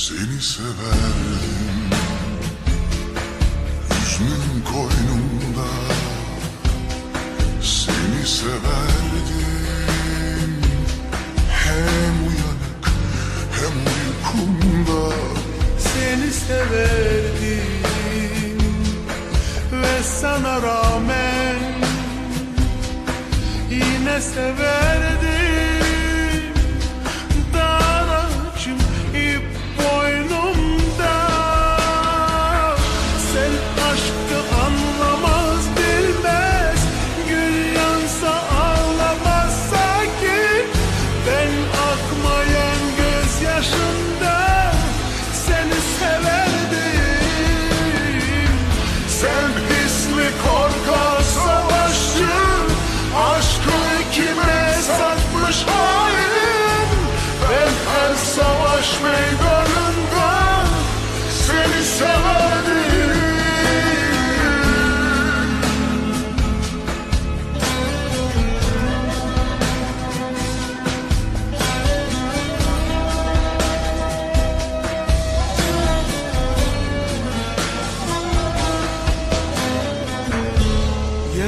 Seni severdim. Hüznün koynumda Seni severdim. Hem uyanık hem uykumda Seni severdim. Ve sana rağmen yine severdim.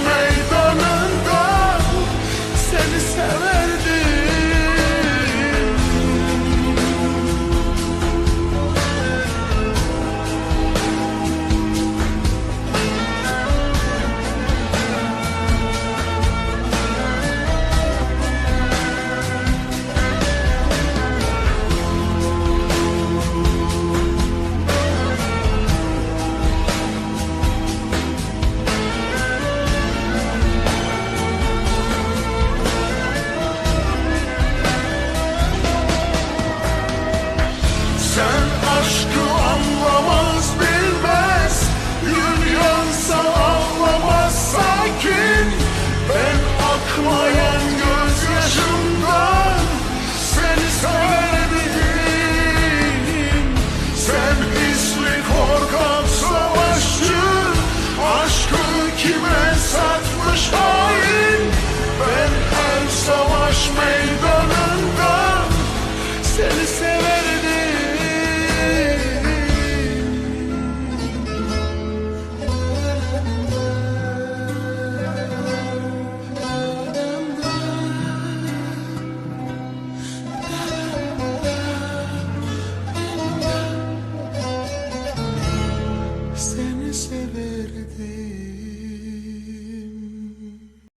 me.